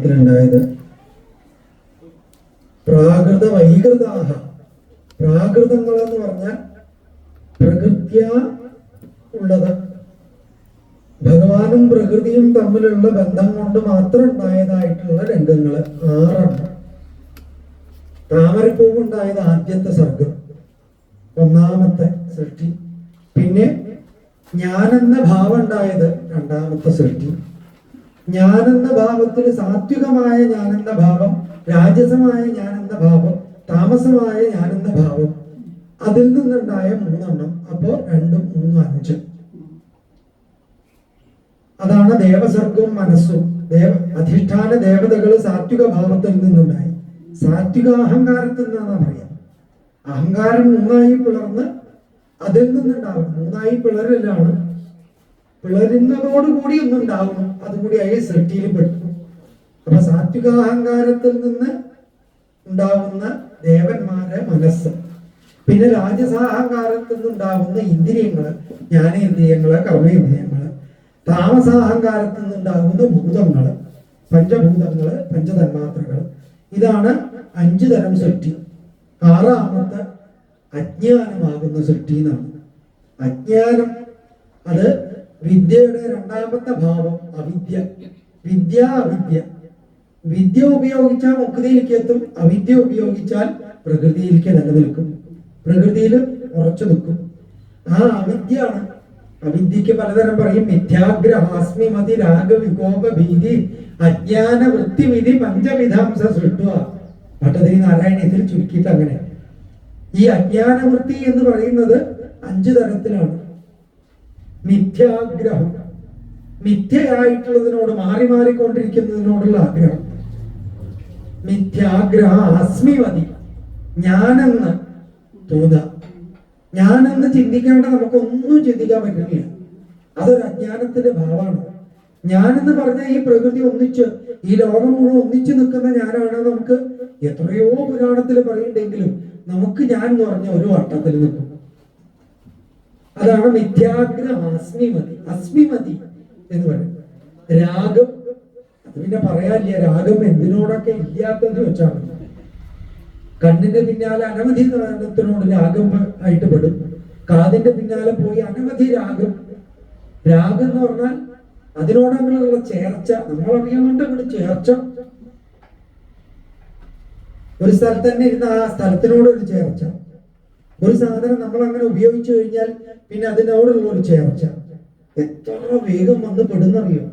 പുരാണത്തിലുണ്ടായത് പ്രാകൃത വൈകൃതാഹ. പ്രാകൃതങ്ങൾ എന്ന് പറഞ്ഞാൽ പ്രകൃത്യ ഉള്ളത്. ഭഗവാനും പ്രകൃതിയും തമ്മിലുള്ള ബന്ധം കൊണ്ട് മാത്രം ഉണ്ടായതായിട്ടുള്ള രംഗങ്ങൾ ആറെണ്ണം താമരപ്പൂവ് ഉണ്ടായത് ആദ്യത്തെ സർഗം ഒന്നാമത്തെ സൃഷ്ടി. പിന്നെ ഞാനെന്ന ഭാവം ഉണ്ടായത് രണ്ടാമത്തെ സൃഷ്ടി. ഞാനെന്ന ഭാവത്തിൽ സാത്വികമായ ജ്ഞാനെന്ന ഭാവം രാജസമായ ജ്ഞാനെന്ന ഭാവം താമസമായ ജ്ഞാനെന്ന ഭാവം. അതിൽ നിന്നുണ്ടായ മൂന്നെണ്ണം അപ്പോ രണ്ടും മൂന്നും അഞ്ച്. അതാണ് ദേവസർഗവും മനസ്സും. ദേവ അധിഷ്ഠാന ദേവതകൾ സാത്വിക ഭാവത്തിൽ നിന്നുണ്ടായി. സാത്വിക അഹങ്കാരത്തിൽ നിന്നാണ് പറയാം അഹങ്കാരം മൂന്നായി പിളർന്ന് അതിൽ നിന്നുണ്ടാവും. മൂന്നായി പിളരലാണ് പിളരുന്നതോടുകൂടി ഒന്നുണ്ടാവും അതുകൂടി ആയി സൃഷ്ടിയിൽ പെട്ടു അപ്പൊ സാത്വികാഹങ്കാരത്തിൽ നിന്ന് ഉണ്ടാവുന്ന ദേവന്മാരെ മനസ്സ്. പിന്നെ രാജസാഹങ്കാരത്തിൽ നിന്നുണ്ടാവുന്ന ഇന്ദ്രിയങ്ങൾ ജ്ഞാനേന്ദ്രിയങ്ങൾ കർമ്മേന്ദ്രിയങ്ങൾ താമസാഹങ്കാരത്തിൽ നിന്നുണ്ടാകുന്ന ഭൂതങ്ങൾ പഞ്ചഭൂതങ്ങൾ പഞ്ചതന്മാത്രകൾ ഇതാണ് അഞ്ചു തരം സൃഷ്ടി ആറാമത്തെ അജ്ഞാനമാകുന്ന സൃഷ്ടി എന്നാണ്. അജ്ഞാനം അത് വിദ്യയുടെ രണ്ടാമത്തെ ഭാവം അവിദ്യ. വിദ്യ അവിദ്യ വിദ്യ ഉപയോഗിച്ചാൽ മുക്തിയിലേക്ക് എത്തും അവിദ്യ ഉപയോഗിച്ചാൽ പ്രകൃതിയിലേക്ക് നിലനിൽക്കും. പ്രകൃതിയിൽ ഉറച്ചു നിൽക്കും. ആ അവിദ്യയാണ്. അവിദ്യക്ക് പലതരം പറയും മിഥ്യാഗ്രഹാസ്മി മതി രാഗവികോപ ഭീതി അജ്ഞാന വൃത്തിവിധി പഞ്ചവിധാംസ സൃഷ്ടുക ഭട്ടതിരി ഇതിൽ ചുരുക്കിയിട്ട് അങ്ങനെ. ഈ അജ്ഞാന വൃത്തി എന്ന് പറയുന്നത് അഞ്ചു തരത്തിലാണ്. മിഥ്യാഗ്രഹം. മിഥ്യയായിട്ടുള്ളതിനോട് മാറി മാറിക്കൊണ്ടിരിക്കുന്നതിനോടുള്ള ആഗ്രഹം. മിഥ്യാഗ്രഹ അസ്മിമതി ഞാനെന്ന് തോന്നുക. ഞാനെന്ന് ചിന്തിക്കേണ്ട നമുക്കൊന്നും ചിന്തിക്കാൻ പറ്റുന്നില്ല അതൊരു അജ്ഞാനത്തിന്റെ ഭാവമാണ്. ഞാനെന്ന് പറഞ്ഞ ഈ പ്രകൃതി ഒന്നിച്ച് ഈ ലോകം മുഴുവൻ ഒന്നിച്ചു നിൽക്കുന്ന ഞാനാണ് നമുക്ക് എത്രയോ പുരാണത്തിൽ പറയുന്നുണ്ടെങ്കിലും നമുക്ക് ഞാൻ എന്ന് പറഞ്ഞ ഒരു വട്ടത്തിൽ നിൽക്കും. അതാണ് മിഥ്യാഗ്രഹ അസ്മിമതി അസ്മിമതി എന്ന് പറയുന്നത്. രാഗം അത് പിന്നെ പറയാനില്ല രാഗം എന്തിനോടൊക്കെ ഇല്ലാത്തത് വെച്ചാണ് കണ്ണിന്റെ പിന്നാലെ അനവധി നാടത്തിനോട് രാഗം ആയിട്ട് പെടും. കാതിന്റെ പിന്നാലെ പോയി അനവധി രാഗം. രാഗം എന്ന് പറഞ്ഞാൽ അതിനോടങ്ങനെയുള്ള ചേർച്ച. നമ്മളറിയുന്നുണ്ട് അങ്ങോട്ട് ചേർച്ച. ഒരു സ്ഥലത്ത് തന്നെ ഇരുന്ന ആ സ്ഥലത്തിനോട് ഒരു ചേർച്ച. ഒരു സാധനം നമ്മൾ അങ്ങനെ ഉപയോഗിച്ചു കഴിഞ്ഞാൽ പിന്നെ അതിനോടുള്ള ഒരു ചേർച്ച. എത്ര വേഗം വന്ന് പെടുന്നറിയോ?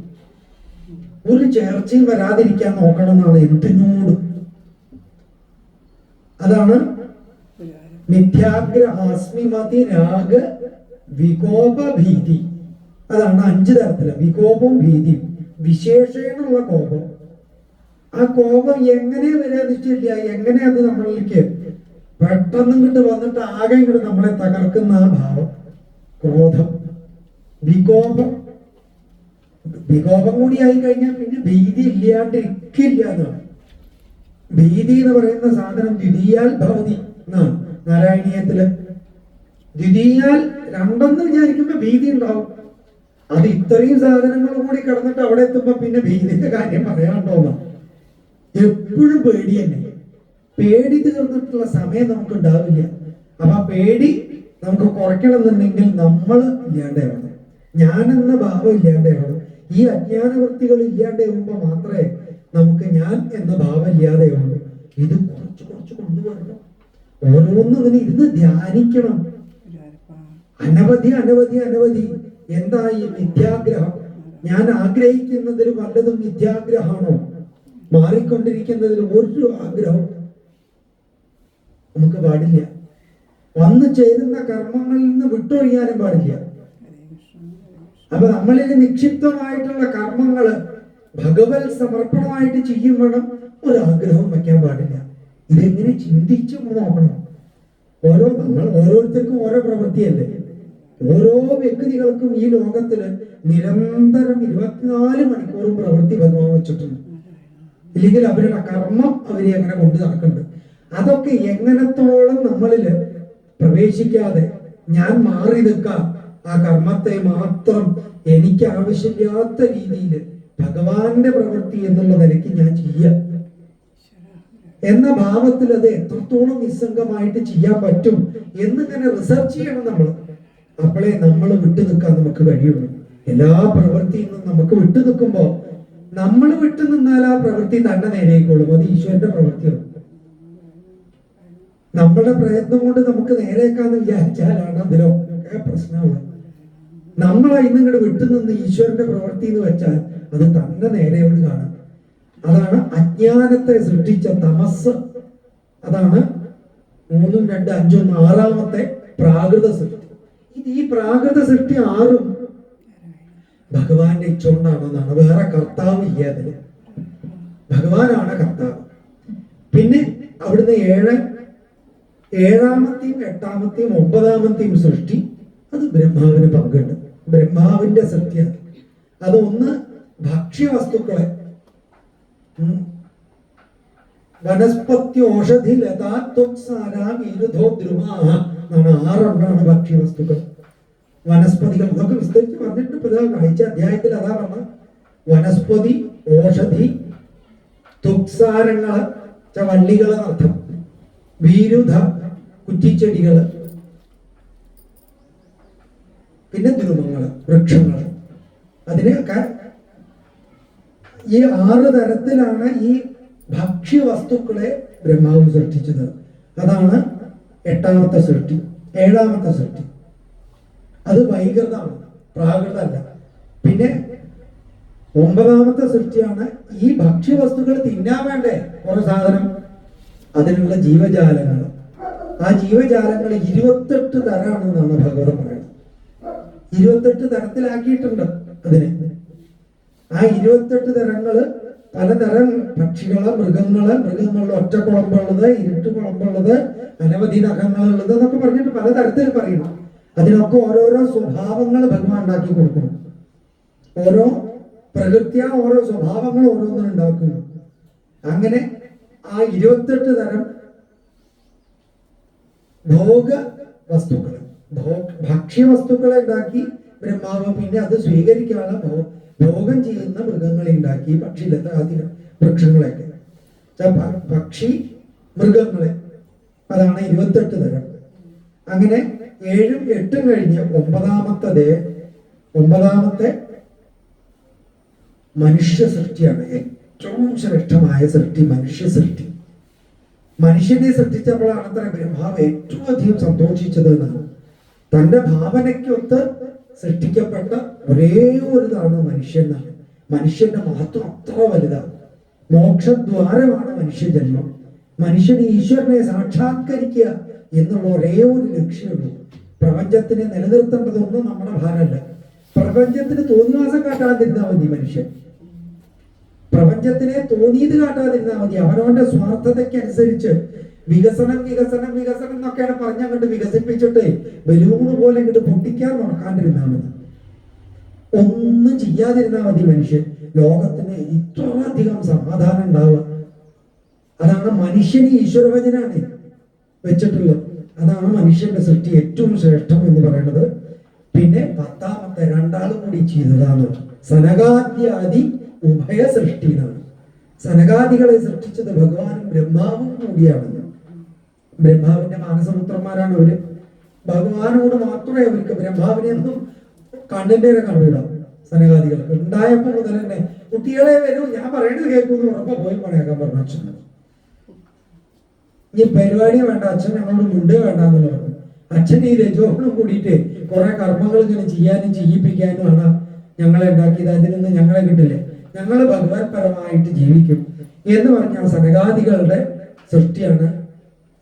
ഒരു ചേർച്ചയും വരാതിരിക്കാൻ നോക്കണം എന്നാണ് എന്തിനോട്? അതാണ് മിഥ്യാഗ്രഹാസ്മിമതി രാഗ വികോപ ഭീതി. അതാണ് അഞ്ചു തരത്തിൽ. വികോപം ഭീതി വിശേഷേണുള്ള കോപം. ആ കോപം എങ്ങനെ വരാതിച്ചില്ല എങ്ങനെ അത് നമ്മളിലേക്ക് പെട്ടെന്ന് ഇങ്ങോട്ട് വന്നിട്ട് ആകെ ഇങ്ങോട്ട് നമ്മളെ തകർക്കുന്ന ആ ഭാവം. ക്രോധം വികോപം. വികോപം കൂടി ആയി കഴിഞ്ഞാൽ പിന്നെ ഭീതി ഇല്ലാണ്ടിരിക്കില്ല എന്നാണ്. ഭീതി എന്ന് പറയുന്ന സാധനം ദ്വിതീയാൽ ഭവതി എന്നാണ് നാരായണീയത്തിൽ. ദ്വിതീയാൽ രണ്ടെന്ന് വിചാരിക്കുമ്പോ ഭീതി ഉണ്ടാവും. അത് ഇത്രയും സാധനങ്ങളും കൂടി കിടന്നിട്ട് അവിടെ എത്തുമ്പോ പിന്നെ ഭീതിന്റെ കാര്യം പറയാണ്ടോ എപ്പോഴും പേടി തന്നെ പേടി തീർന്നിട്ടുള്ള സമയം നമുക്ക് ഉണ്ടാവില്ല അപ്പൊ ആ പേടി നമുക്ക് കുറയ്ക്കണം എന്നുണ്ടെങ്കിൽ നമ്മൾ ഇല്ലാണ്ടാവണം എന്ന ഭാവം ഇല്ലാണ്ടാവണം ഈ അജ്ഞാനവൃത്തികൾ ഇല്ലാണ്ടാവുമ്പോ മാത്രമേ നമുക്ക് ഞാൻ എന്ന ഭാവം ഇല്ലാതെയുള്ളൂ ഇത് കുറച്ച് കുറച്ച് കൊണ്ടുവരണം. ഓരോന്നും ഇങ്ങനെ ഇരുന്ന് ധ്യാനിക്കണം. അനവധി അനവധി അനവധി. എന്താ ഈ മിഥ്യാഗ്രഹം. ഞാൻ ആഗ്രഹിക്കുന്നതിൽ വല്ലതും മിഥ്യാഗ്രഹമാണോ? മാറിക്കൊണ്ടിരിക്കുന്നതിൽ ഒരു ആഗ്രഹം നമുക്ക് പാടില്ല. വന്നു ചേരുന്ന കർമ്മങ്ങളിൽ നിന്ന് വിട്ടൊഴിയാനും പാടില്ല. അപ്പൊ നമ്മളിൽ നിക്ഷിപ്തമായിട്ടുള്ള കർമ്മങ്ങൾ ഭഗവത് സമർപ്പണമായിട്ട് ചെയ്യും വേണം. ഒരാഗ്രഹവും വയ്ക്കാൻ പാടില്ല. ഇതെങ്ങനെ ചിന്തിച്ചു നോക്കണം? ഓരോ നമ്മൾ ഓരോരുത്തർക്കും ഓരോ പ്രവൃത്തിയല്ലേ? ഓരോ വ്യക്തികൾക്കും ഈ ലോകത്തിൽ നിരന്തരം ഇരുപത്തിനാല് മണിക്കൂറും പ്രവൃത്തി ഭഗവാൻ വെച്ചിട്ടുണ്ട്. ഇല്ലെങ്കിൽ അവരുടെ കർമ്മം അവരെ അങ്ങനെ കൊണ്ടു നടക്കുന്നുണ്ട് അതൊക്കെ എങ്ങനത്തോളം നമ്മളിൽ പ്രവേശിക്കാതെ ഞാൻ മാറി നിൽക്കാം ആ കർമ്മത്തെ മാത്രം എനിക്ക് ആവശ്യമില്ലാത്ത രീതിയിൽ ഭഗവാന്റെ പ്രവൃത്തി എന്നുള്ള നിലയ്ക്ക് ഞാൻ ചെയ്യാം. എന്ന ഭാവത്തിൽ അത് എത്രത്തോളം നിസ്സംഗമായിട്ട് ചെയ്യാൻ പറ്റും എന്നിങ്ങനെ റിസർച്ച് ചെയ്യണം നമ്മൾ അപ്പോഴേ നമ്മൾ വിട്ടു നിൽക്കാൻ നമുക്ക് കഴിയുള്ളൂ. എല്ലാ പ്രവൃത്തിയിൽ നിന്നും നമുക്ക് വിട്ടു നിൽക്കുമ്പോ നമ്മൾ വിട്ടു നിന്നാൽ ആ പ്രവൃത്തി തന്നെ നേരെയായിക്കോളും. അത് ഈശ്വരന്റെ പ്രവൃത്തിയാണ്. നമ്മുടെ പ്രയത്നം കൊണ്ട് നമുക്ക് നേരെയാക്കാന്ന് വിചാരിച്ചാലാണ് അതിലൊക്കെ പ്രശ്നമാണ് നമ്മൾ അതിന് ഇങ്ങോട്ട് വിട്ടുനിന്ന് ഈശ്വരന്റെ പ്രവൃത്തി എന്ന് വെച്ചാൽ അത് തന്നെ നേരെയോട് കാണും. അതാണ് അജ്ഞാനത്തെ സൃഷ്ടിച്ച തമസ്. അതാണ് മൂന്നും രണ്ട് അഞ്ചും ആറാമത്തെ പ്രാകൃത സൃഷ്ടി. ഇത് ഈ പ്രാകൃത സൃഷ്ടി ആറും ഭഗവാന്റെ ഇച്ചുകൊണ്ടാണെന്നാണ് വേറെ കർത്താവ് ഇല്ല ഭഗവാനാണ് കർത്താവ്. പിന്നെ അവിടുന്ന് ഏഴ് ഏഴാമത്തെയും എട്ടാമത്തെയും ഒമ്പതാമത്തെയും സൃഷ്ടി അത് ബ്രഹ്മാവിന് പങ്കുണ്ട്. ബ്രഹ്മാവിന്റെ സത്യ. അതൊന്ന് ഭക്ഷ്യവസ്തുക്കളെ വനസ്പത്തി ഓഷധി ഔഷധി ലതാത്വക്സാരാം ഇരുധോ ദ്രുമാ എന്നാണ് ആറെണ്ണമാണ് ഭക്ഷ്യവസ്തുക്കൾ. വനസ്പതികൾ നമുക്ക് വിസ്തരിച്ച് പറഞ്ഞിട്ട് ഇപ്പൊ ഇതാ വായിച്ച അധ്യായത്തിൽ അതാ പറഞ്ഞ വനസ്പതി ഓഷധി തുക്സാരങ്ങൾ ച വള്ളികൾ അർത്ഥം കുറ്റിച്ചെടികൾ പിന്നെ ദ്രുമങ്ങൾ വൃക്ഷങ്ങൾ അതിനെയൊക്കെ ഈ ആറ് തരത്തിലാണ് ഈ ഭക്ഷ്യവസ്തുക്കളെ ബ്രഹ്മാവ് സൃഷ്ടിച്ചത്. അതാണ് എട്ടാമത്തെ സൃഷ്ടി ഏഴാമത്തെ സൃഷ്ടി. അത് വൈകൃതമാണ് പ്രാകൃതമല്ല. പിന്നെ ഒമ്പതാമത്തെ സൃഷ്ടിയാണ് ഈ ഭക്ഷ്യവസ്തുക്കൾ തിന്നാൻ വേണ്ടേ? ഓരോ സാധനം അതിനുള്ള ജീവജാലങ്ങൾ. ആ ജീവജാലങ്ങൾ ഇരുപത്തെട്ട് തരാണെന്നാണ് ഭഗവത് പറയുന്നത്. ഇരുപത്തെട്ട് തരത്തിലാക്കിയിട്ടുണ്ട് അതിനെ. ആ ഇരുപത്തെട്ട് തരങ്ങൾ പലതരം പക്ഷികൾ മൃഗങ്ങൾ മൃഗങ്ങളിൽ ഒറ്റ കുളമ്പുള്ളത് ഇരുട്ട് കുളമ്പുള്ളത് അനവധി നഖങ്ങളുള്ളത് എന്നൊക്കെ പറഞ്ഞിട്ട് പലതരത്തിൽ പറയുന്നു. അതിനൊക്കെ ഓരോരോ സ്വഭാവങ്ങൾ ഭഗവാൻ ഉണ്ടാക്കി കൊടുക്കുന്നു. ഓരോ പ്രകൃത്യ ഓരോ സ്വഭാവങ്ങൾ ഓരോന്നും ഉണ്ടാക്കുന്നു അങ്ങനെ ആ ഇരുപത്തെട്ട് തരം ഭോഗ വസ്തുക്കൾ ഭക്ഷ്യവസ്തുക്കളെ ഉണ്ടാക്കി ബ്രഹ്മാവ് പിന്നെ അത് സ്വീകരിക്കാനുള്ള ഭോഗം ചെയ്യുന്ന മൃഗങ്ങളെ ഉണ്ടാക്കി ച- വൃക്ഷങ്ങളെ പക്ഷി മൃഗങ്ങളെ. അതാണ് ഇരുപത്തെട്ട് തരം. അങ്ങനെ ഏഴും എട്ടും കഴിഞ്ഞ് ഒമ്പതാമത്തെ ഒമ്പതാമത്തെ മനുഷ്യ സൃഷ്ടിയാണ്. ഏറ്റവും ശ്രേഷ്ഠമായ സൃഷ്ടി മനുഷ്യ സൃഷ്ടി. മനുഷ്യനെ സൃഷ്ടിച്ചപ്പോഴാണ് അത്ര ബ്രഹ്മാവ് ഏറ്റവും അധികം സന്തോഷിച്ചത് എന്നാണ്. തന്റെ ഭാവനയ്ക്കൊത്ത് സൃഷ്ടിക്കപ്പെട്ട ഒരേ ഒരു ഇതാണ് മനുഷ്യൻ എന്നാണ്. മനുഷ്യന്റെ മഹത്വം അത്ര വലുതാണ്. മോക്ഷദ്വാരമാണ് മനുഷ്യജന്മം. മനുഷ്യന് ഈശ്വരനെ സാക്ഷാത്കരിക്കുക എന്നുള്ള ഒരേ ഒരു ലക്ഷ്യമുള്ളൂ പ്രപഞ്ചത്തിനെ നിലനിർത്തേണ്ടതൊന്നും നമ്മുടെ ഭാരമല്ല. പ്രപഞ്ചത്തിന് തോന്നിവാസം കാട്ടാതിരുന്നാൽ മതി മനുഷ്യൻ. പ്രപഞ്ചത്തിനെ തോന്നിയത് കാട്ടാതിരുന്നാൽ മതി. അവനവന്റെ സ്വാർത്ഥതയ്ക്ക് അനുസരിച്ച് വികസനം വികസനം വികസനം എന്നൊക്കെയാണ് പറഞ്ഞങ്ങോട്ട് വികസിപ്പിച്ചിട്ട് ബലൂണ് പോലെ ഇങ്ങോട്ട് പൊട്ടിക്കാൻ നടക്കാണ്ടിരുന്നാൽ മതി. ഒന്നും ചെയ്യാതിരുന്നാൽ മതി മനുഷ്യൻ. ലോകത്തിന് ഇത്രയധികം സമാധാനം ഉണ്ടാവുക. അതാണ് മനുഷ്യന് ഈശ്വരവചനാണ് വെച്ചിട്ടുള്ളത്. അതാണ് മനുഷ്യന്റെ സൃഷ്ടി ഏറ്റവും ശ്രേഷ്ഠം എന്ന് പറയുന്നത്. പിന്നെ പത്താമത്തെ രണ്ടാളും കൂടി ചെയ്തതാണ് സനകാദ്യാദി ഉഭയ സൃഷ്ടി എന്നാണ് സനകാദികളെ സൃഷ്ടിച്ചത് ഭഗവാനും ബ്രഹ്മാവും കൂടിയാണ്. ബ്രഹ്മാവിന്റെ മാനസപുത്രന്മാരാണ് അവർ. ഭഗവാനോട് മാത്രമേ അവർക്ക് ബ്രഹ്മാവിനെ ഒന്നും കണ്ണിന്റെ കണ്ടുവിടാം സനകാദികൾക്ക്. ഉണ്ടായപ്പോൾ മുതൽ തന്നെ കുട്ടികളെ വരൂ ഞാൻ പറയണത് കേൾക്കും ഉറപ്പ പോയി പണിയാക്കാൻ പറഞ്ഞു അച്ഛൻ ഈ പരിപാടി വേണ്ട അച്ഛൻ ഞങ്ങളോട് മുണ്ട് വേണ്ട എന്ന് പറഞ്ഞു. അച്ഛൻ ഈ രജോഗുണം കൂടിയിട്ട് കുറെ കർമ്മങ്ങൾ ഇങ്ങനെ ചെയ്യാനും ചെയ്യിപ്പിക്കാനും ആണ് ഞങ്ങളെ ഉണ്ടാക്കിയത്. അതിൽ നിന്ന് ഞങ്ങളെ കിട്ടില്ലേ? ഞങ്ങൾ ഭഗവത്പരമായിട്ട് ജീവിക്കും എന്ന് പറഞ്ഞ സനകാദികളുടെ സൃഷ്ടിയാണ്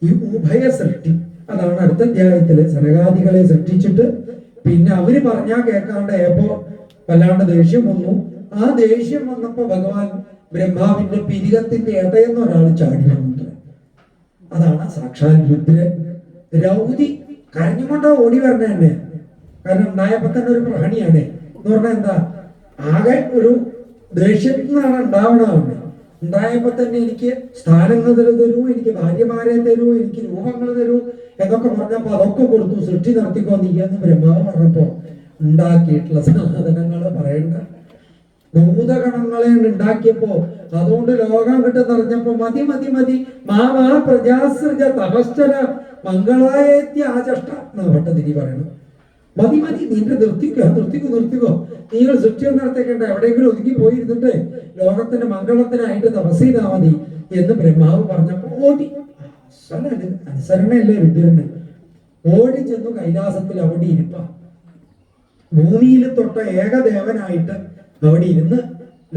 ഈ ഉഭയ സൃഷ്ടി. അതാണ് അടുത്ത അധ്യായത്തിൽ സനകാദികളെ സൃഷ്ടിച്ചിട്ട് പിന്നെ അവർ പറഞ്ഞാ കേൾക്കാണ്ടായപ്പോ വല്ലാണ്ട് ദേഷ്യം വന്നു. ആ ദേഷ്യം വന്നപ്പോ ഭഗവാൻ ബ്രഹ്മാവിന്റെ പിരികത്തിന്റെ ഇടയെന്ന് ഒരാൾ ചാടി വന്നു. അതാണ് സാക്ഷാൽ രുദ്രൻ. രൗതി കരഞ്ഞുകൊണ്ടാ ഓടി വരണ കാരണം ഉണ്ടായപ്പോ തന്നെ ഒരു പ്രഹണിയാണ് എന്ന് പറഞ്ഞാൽ എന്താ? ആകെ ഒരു ദേഷ്യത്തിൽ നിന്നാണ് ഉണ്ടാവണതാണ് ഉണ്ടായപ്പോ തന്നെ എനിക്ക് സ്ഥാനങ്ങൾ തരൂ എനിക്ക് ഭാര്യമാരെ തരൂ എനിക്ക് രൂപങ്ങൾ തരൂ എന്നൊക്കെ പറഞ്ഞപ്പോൾ അതൊക്കെ കൊടുത്തു സൃഷ്ടി നടത്തിക്കോ എന്ന് ബ്രഹ്മാവ് പറഞ്ഞപ്പോ ഉണ്ടാക്കിയിട്ടുള്ള സാധനങ്ങൾ പറയണ്ട. ഭൂതഗണങ്ങളെ ഉണ്ടാക്കിയപ്പോ അതുകൊണ്ട് ലോകം കിട്ടുന്നറിഞ്ഞപ്പോ മതി മതി മതി. മാമാ പ്രജാസൃജ തപശ്ചര മംഗളായേത്യ ആചഷ്ട എന്ന് ഭട്ടതിരി പറയണം. മതി മതി നിന്റെ നിർത്തിക്കോ നിർത്തിക്കോ നിർത്തിക്കോ. നിങ്ങൾ സൃഷ്ടി നടത്തേക്കണ്ട. എവിടെയെങ്കിലും ഒതുങ്ങി പോയിരുന്നിട്ട് ലോകത്തിന്റെ മംഗളത്തിനായിട്ട് തപസ് മതി എന്ന് ബ്രഹ്മാവ് പറഞ്ഞപ്പോ ഓടി. അനുസരണയല്ലേ രുദ്രന്? ഓടി ചെന്നു കൈലാസത്തിൽ അവിടെ ഇരിപ്പ. ഭൂമിയിൽ തൊട്ട ഏകദേവനായിട്ട് അവിടെ ഇരുന്ന്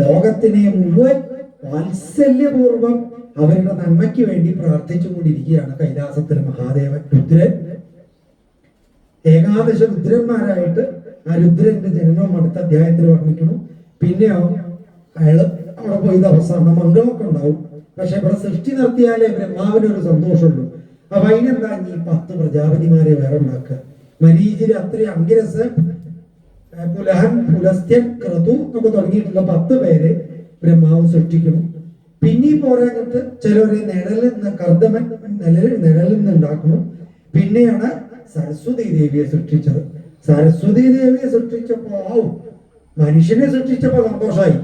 ലോകത്തിനെ മുഴുവൻ വാത്സല്യപൂർവം അവരുടെ നന്മയ്ക്ക് വേണ്ടി പ്രാർത്ഥിച്ചുകൊണ്ടിരിക്കുകയാണ് കൈലാസത്തിൽ മഹാദേവൻ രുദ്രൻ. ഏകാദശ രുദ്രന്മാരായിട്ട് ആ രുദ്രന്റെ ജനനവും അടുത്ത അധ്യായത്തിൽ വർണിക്കുന്നു. പിന്നെയോ അയാൾ അവിടെ പോയി അവസാനം. മംഗളമൊക്കെ ഉണ്ടാവും. പക്ഷെ ഇവിടെ സൃഷ്ടി നടത്തിയാലേ ബ്രഹ്മാവിന് ഒരു സന്തോഷമുള്ളൂ. അപ്പൊ അതിനെന്താ ഈ പത്ത് പ്രജാപതിമാരെ വേറെ ഉണ്ടാക്കുക? മരീചിരി അത്ര അങ്കിരസ് പുലഹൻ പുലസ്ത്യൻ ക്രതു ഒക്കെ തുടങ്ങിയിട്ടുള്ള പത്ത് പേരെ ബ്രഹ്മാവ് സൃഷ്ടിക്കണം പിന്നെ പോരാഞ്ഞിട്ട് ചിലവരെ നിഴലിൽ നിന്ന് കർദ്ദമൻ നിഴലിൽ നിന്ന് ഉണ്ടാക്കണം പിന്നെയാണ് സരസ്വതി ദേവിയെ സൃഷ്ടിച്ചത്. സരസ്വതി ദേവിയെ സൃഷ്ടിച്ചപ്പോ ആവും മനുഷ്യനെ സൃഷ്ടിച്ചപ്പോ സന്തോഷമായി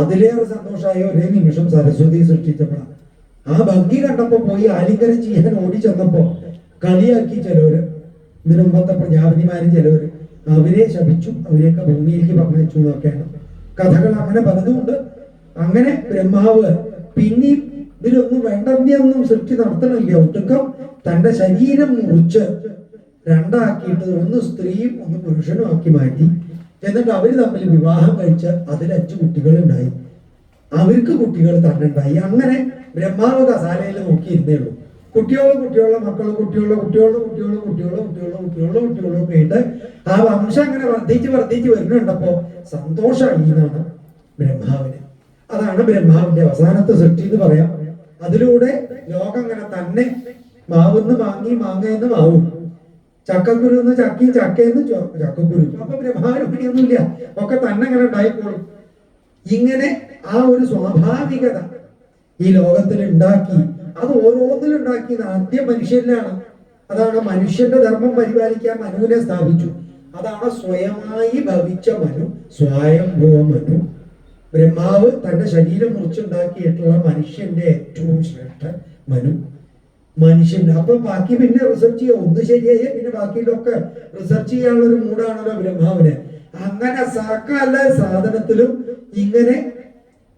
അതിലേറെ സന്തോഷമായ ഒരേ നിമിഷം സരസ്വതി സൃഷ്ടിച്ചപ്പോഴാണ് ആ ഭംഗി കണ്ടപ്പോ പോയി ആലിംഗനം ചെയ്യാൻ ഓടി ചെന്നപ്പോ കളിയാക്കി ചിലവര്. ഇതിനു മുമ്പത്തെ പ്രജാപതിമാരും ചിലവര് അവരെ ശപിച്ചു അവരെയൊക്കെ ഭൂമിയിലേക്ക് പങ്കുവെച്ചു എന്നൊക്കെയാണ്. കഥകൾ അങ്ങനെ പലതുമുണ്ട്. അങ്ങനെ ബ്രഹ്മാവ് പിന്നെ ഇതിലൊന്നും വേണ്ടതിനൊന്നും സൃഷ്ടി നടത്തണില്ല. ഒട്ടുക്കം തന്റെ ശരീരം മുറിച്ച് രണ്ടാക്കിയിട്ട് ഒന്ന് സ്ത്രീയും ഒന്ന് പുരുഷനും ആക്കി മാറ്റി. എന്നിട്ട് അവർ തമ്മിൽ വിവാഹം കഴിച്ച അതിൽ അഞ്ച് കുട്ടികളുണ്ടായി അവർക്ക് കുട്ടികൾ തന്നെ ഉണ്ടായി അങ്ങനെ ബ്രഹ്മാവ് കസാലയിൽ നോക്കിയിരുന്നേ ഉള്ളൂ. കുട്ടികളും കുട്ടികളുടെ മക്കളും കുട്ടികളുടെ കുട്ടികളുടെ കുട്ടിയോളം കുട്ടിയോളം കുട്ടിയോളം കുട്ടിയോളം കുട്ടികളും ഒക്കെ ആ വംശം അങ്ങനെ വർദ്ധിച്ച് വർദ്ധിച്ച് വരുന്നുണ്ടപ്പോ സന്തോഷമായി എന്നാണ് ബ്രഹ്മാവിന്. അതാണ് ബ്രഹ്മാവിന്റെ അവസാനത്തെ സൃഷ്ടി എന്ന് പറയാം. അതിലൂടെ ലോകം അങ്ങനെ തന്നെ മാവുന്ന് മാങ്ങി മാങ്ങയെന്ന് മാവും. ചക്കക്കുരുന്ന് ചക്കി ചക്കയെന്ന് ചക്കക്കുരു അപ്പൊ ബ്രഹ്മാവിന് പണിയൊന്നുമില്ല ഒക്കെ തന്നെ അങ്ങനെ ഉണ്ടായിക്കോളും. ഇങ്ങനെ ആ ഒരു സ്വാഭാവികത ഈ ലോകത്തിൽ ഉണ്ടാക്കി അത് ഓരോന്നിലും ഉണ്ടാക്കിയത് ആദ്യം മനുഷ്യരിലാണ്. അതാണ് മനുഷ്യന്റെ ധർമ്മം പരിപാലിക്കാൻ മനുവിനെ സ്ഥാപിച്ചു. അതാണ് സ്വയമായി ഭവിച്ച മനു സ്വയംഭവ മനു. ബ്രഹ്മാവ് തന്റെ ശരീരം മുറിച്ചുണ്ടാക്കിയിട്ടുള്ള മനുഷ്യന്റെ ഏറ്റവും ശ്രേഷ്ഠ മനു. മനുഷ്യന്റെ അപ്പൊ ബാക്കി പിന്നെ റിസർച്ച് ചെയ്യാം. ഒന്ന് ശരിയായി പിന്നെ ബാക്കിയിലൊക്കെ റിസർച്ച് ചെയ്യാനുള്ള ഒരു മൂടാണല്ലോ ബ്രഹ്മാവിന്. അങ്ങനെ സകല സാധനത്തിലും ഇങ്ങനെ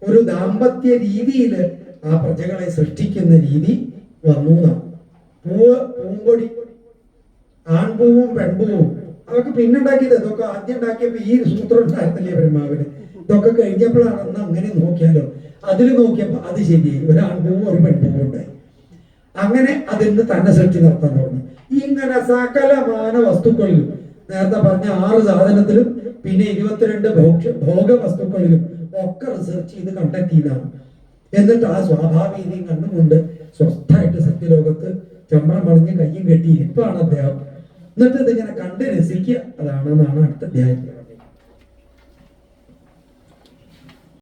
ഒരു ദാമ്പത്യ രീതിയിൽ ആ പ്രജകളെ സൃഷ്ടിക്കുന്ന രീതി വന്നു എന്നാണ് പൂവ് പൂമ്പൊടി ആൺപൂവും പെൺപൂവും അതൊക്കെ പിന്നെ ഉണ്ടാക്കിയത് ഇതൊക്കെ ആദ്യം ഉണ്ടാക്കിയപ്പോ ഈ സൂത്രം ഉണ്ടായിരുന്നില്ലേ ബ്രഹ്മാവിന്? ഇതൊക്കെ കഴിഞ്ഞപ്പോഴാണ് അങ്ങനെ നോക്കിയാലോ. അതിൽ നോക്കിയപ്പോ അത് ശരിയായി. ഒരു ആൺപൂവും ഒരു പെൺപൂവും ഉണ്ടായി. അങ്ങനെ അതിന് തന്നെ സൃഷ്ടി നടത്താൻ തുടങ്ങി. ഇങ്ങനെ സകലമാന വസ്തുക്കളിലും നേരത്തെ പറഞ്ഞ ആറ് സാധനത്തിലും പിന്നെ ഇരുപത്തിരണ്ട് ഭോക്ഷ ഭോഗ വസ്തുക്കളിലും ഒക്കെ റിസർച്ച് ചെയ്ത് കണ്ടെത്തിയതാണ് എന്നിട്ട് ആ സ്വാഭാവികതയും കണ്ടുകൊണ്ട് സ്വസ്ഥായിട്ട് സത്യലോകത്ത് ചമ്രം മറിഞ്ഞ് കയ്യും കെട്ടി ഇരിപ്പാണ് അദ്ദേഹം. എന്നിട്ട് ഇതിങ്ങനെ കണ്ട് രസിക്കുക. അതാണെന്നാണ് അടുത്ത അധ്യായം.